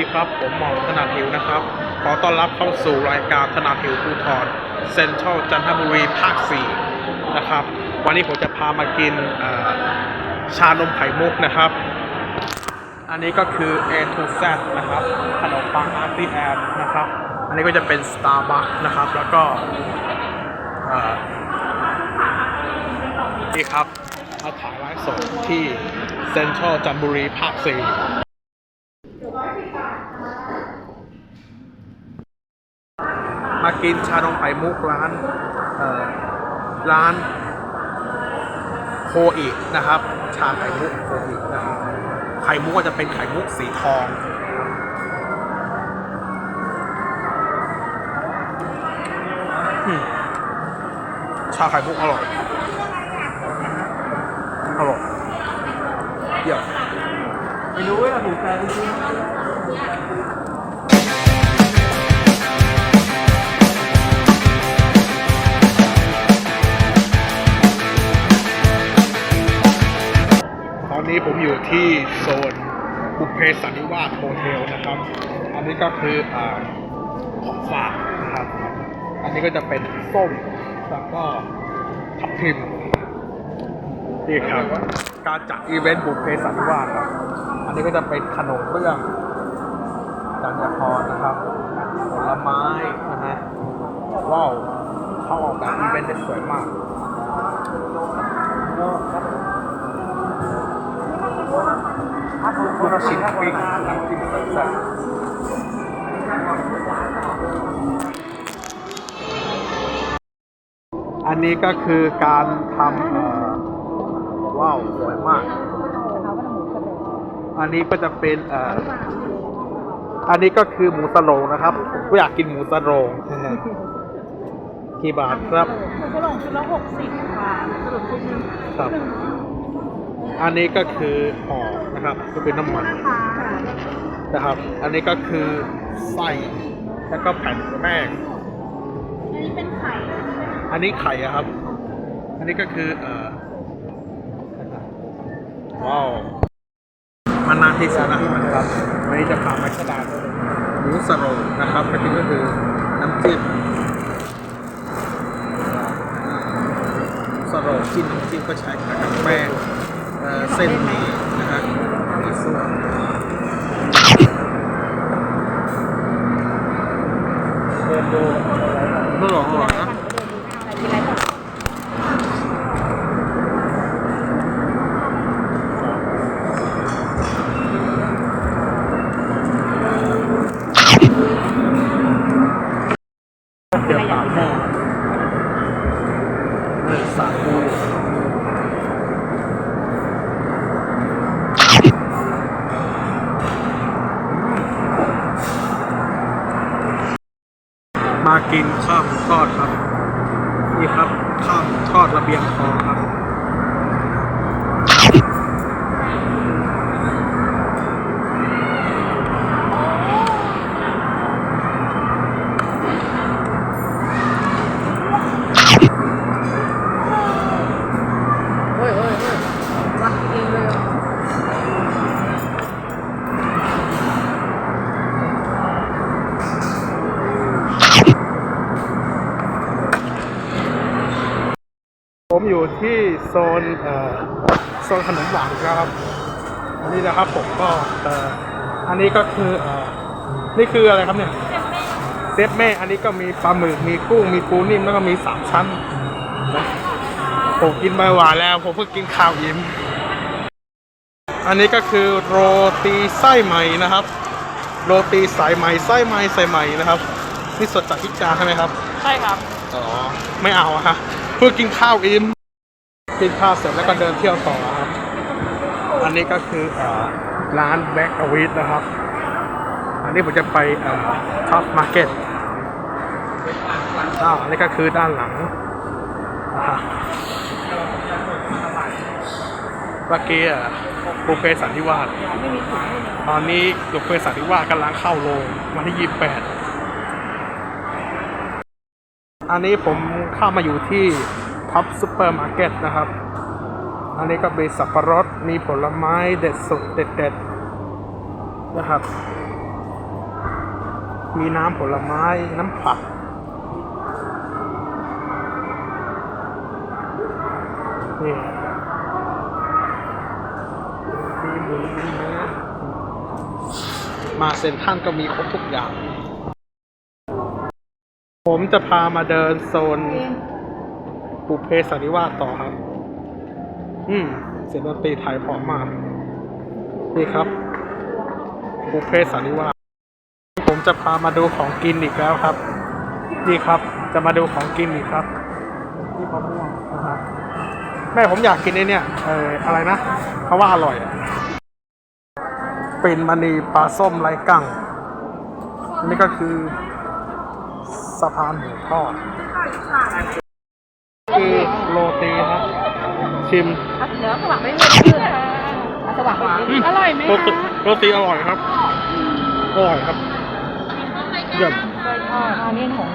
สวัสดีครับ ผมหมอธนาทิวนะครับ ขอต้อนรับเข้าสู่รายการธนาทิวภูทรเซ็นทรัลจันทบุรีภาค 4 นะครับ วันนี้ผมจะพามากินชานมไข่มุกนะครับ อันนี้ก็คือ A to Z นะครับขนมปังอาร์ตี้แอนนะครับ อันนี้ก็จะเป็น Starbucks นะครับ แล้วก็นี่ครับมาถ่ายไลฟ์สดที่เซ็นทรัลจันทบุรีภาค 4 มากินชานมไข่มุกร้านร้านโคอินะครับ ชาไข่มุกโคอินะครับไข่มุกก็จะเป็นไข่มุกสีทองชาไข่มุกอร่อยอร่อยเยี่ยมไม่รู้ว่าถูกใจจริงตอน นี้ผมอยู่ที่โซนบุพเพสันนิวาสโฮเทลนะครับ อันนี้ก็คืออ่าของฝากนะครับ อันนี้ก็จะเป็นส้มแล้วก็ทับทิมนี่ครับการจัดอีเวนต์บุพเพสันนิวาสครับ อันนี้ก็จะเป็นขนมเบื้องจันยพรนะครับผลไม้นะฮะว้าวเขาออกแบบอีเวนต์ได้สวยมาก ลูกชิ้นปิ้งน้ำจิ้มแซ่บๆอันนี้ก็คือการทำเอ่อว้าวสวยมาก อันนี้ก็จะเป็นเอ่ออันนี้ก็คือหมูสโลงนะครับผมก็อยากกินหมูสโลงนะฮะกี่บาทครับหมูกระหล่งชุดละหกสิบบาทสรุปชุดหนึงครับ อันนี้ก็คือห่อนะครับ ก็คือน้ำมันค่ะนะครับ อันนี้ก็คือไส้แล้วก็แผ่นแป้ง อันนี้เป็นไข่ อันนี้ไข่อะครับ อันนี้ก็คือเอ่อว้าวมันนานที่สุดนะครับ วันนี้จะพามาชดานหมูสโรงนะครับก็คือก็คือน้ำจิ้มสโรงจิ้มน้ำจิ้มก็ใช้กับแป้ง เส้นหมี่นะฮะมีส่วนเดินดูอร่อยอร่อยนะอะไรกินะไรก่อนเดี๋ยวปากหม้อเนื้อสาคูม กินข้าวหมูทอดครับ นี่ครับข้าวหมูทอดระเบียงทองครับ ผมอยู่ที่โซนเอ่อโซนขนมหวานครับ อันนี้นะครับผมก็เอ่ออันนี้ก็คือเอ่อนี่คืออะไรครับเนี่ยเซฟแม่อันนี้ก็มีปลาหมึกมีกุ้งมีปูนิ่มแล้วก็มีสามชั้นนะผมกินไปหวานแล้วผมเพิ่งกินข้าวอิ่มอันนี้ก็คือโรตีไส้ไหมนะครับ โรตีสายไหมไส้ไหมใส่ไหมนะครับนี่สดจากพิจาใช่ไหมครับ ใช่ครับอ๋อไม่เอาอะค่ะเพื่อกินข้าวอิ่มกินข้าวเสร็จแล้วก็เดินเที่ยวต่อครับ อันนี้ก็คืออร้านแบ็กอวิทนะครับ อันนี้ผมจะไปท็อปมาร์เก็ตอ่าอันนี้ก็คือด้านหลังนะครับเมื่อกี้บุฟเฟสันนิวาสตอนนี้บุฟเฟสันนิวาสกำลังเข้าโรงวันที่28 อันนี้ผมเข้ามาอยู่ที่ท็อปซูเปอร์มาร์เก็ตนะครับ อันนี้ก็มีสับปะรด มีผลไม้เด็ดสุดเด็ดๆนะครับ มีน้ำผลไม้ น้ำผักนี่มีหมูมีเนื้อมาเซ็นทรัลก็มีครบทุกอย่าง ผมจะพามาเดินโซนปุเพสันนิวาสต่อครับ อืม เสียงดนตรีไทยเพร้อมมาก นี่ครับปุเพสันนิวาสผมจะพามาดูของกินอีกแล้วครับ นี่ครับ จะมาดูของกินอีกครับนี่มะม่วงนะครับ แม่ผมอยากกินไอ้เนี่ยเอออะไรนะเขาว่าอร่อยอะเป็นมณีปลาส้มไร้กั้งอันนี่ก็คือ สะพานหมูทอดคือโรตีครับชิมเนื้อสว่างไม่เลือกชื่อสว่างอร่อยไหมโรตีโรตีอร่อยครับอร่อยครับเยี่ยมอันนี้ของ